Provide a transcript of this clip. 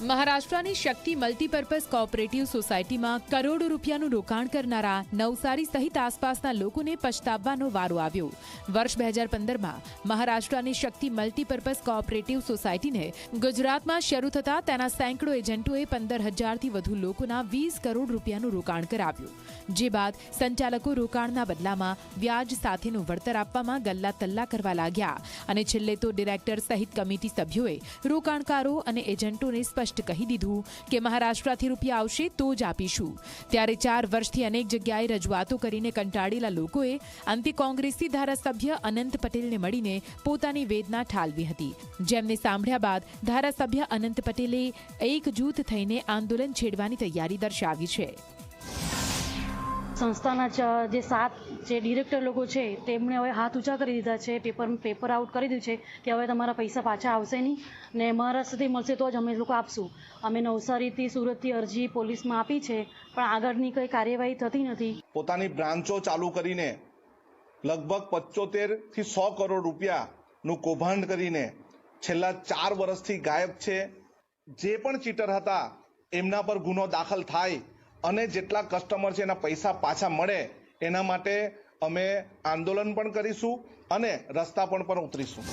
મહારાષ્ટ્રની શક્તિ multipurpose cooperative સોસાયટીમાં કરોડો રૂપિયાનું રોકાણ કરનારા નવસારી સહિત આસપાસના લોકોને પછતાવવાનો વારો આવ્યો. વર્ષ બે હજાર પંદરમાં મહારાષ્ટ્રની શક્તિ મલ્ટીપર્પઝ કોઓપરેટિવ સોસાયટીને ગુજરાતમાં શરૂ થતાં તેના સેંકડો એજન્ટોએ પંદર હજારથી વધુ લોકોના વીસ કરોડ રૂપિયાનું રોકાણ કરાવ્યું. જે બાદ સંચાલકો રોકાણના બદલામાં વ્યાજ સાથેનું વળતર આપવામાં ગલ્લા તલ્લા કરવા લાગ્યા અને છેલ્લે તો ડિરેક્ટર સહિત કમિટી સભ્યોએ રોકાણકારો અને એજન્ટોને સ્પષ્ટ કહી દીધું કે મહારાષ્ટ્રથી રૂપિયા આવશે તો જ આપીશું. ત્યારે ચાર વર્ષથી અનેક જગ્યાએ રજૂઆતો કરીને કંટાળેલા લોકોએ અંતે કોંગ્રેસી ધારાસભ્ય અનંત પટેલને મળીને પોતાની વેદના ઠાલવી હતી. જેમને સાંભળ્યા બાદ ધારાસભ્ય અનંત પટેલે એક જૂથ થઈને આંદોલન છેડવાની તૈયારી દર્શાવી છે. સંસ્થાના જે સાત જે ડિરેક્ટર લોકો છે, તેમણે હવે હાથ ઊંચા કરી દીધા છે, પેપર પેપર આઉટ કરી દીધું છે કે હવે તમારા પૈસા પાછા આવશે નહીં ને મહારાષ્ટ્રથી મળશે તો જ અમે લોકો આપશું. અમે નવસારીથી, સુરતથી અરજી પોલીસમાં આપી છે, પણ આગળની કંઈ કાર્યવાહી થતી નથી. પોતાની બ્રાન્ચો ચાલુ કરીને લગભગ પચોતેરથી સો કરોડ રૂપિયાનું કૌભાંડ કરીને છેલ્લા ચાર વર્ષથી ગાયબ છે. જે પણ ચીટર હતા, એમના પર ગુનો દાખલ થાય અને જેટલા કસ્ટમર છે, એના પૈસા પાછા મળે, એના માટે અમે આંદોલન પણ કરીશું અને રસ્તા પણ પણ ઉતરીશું.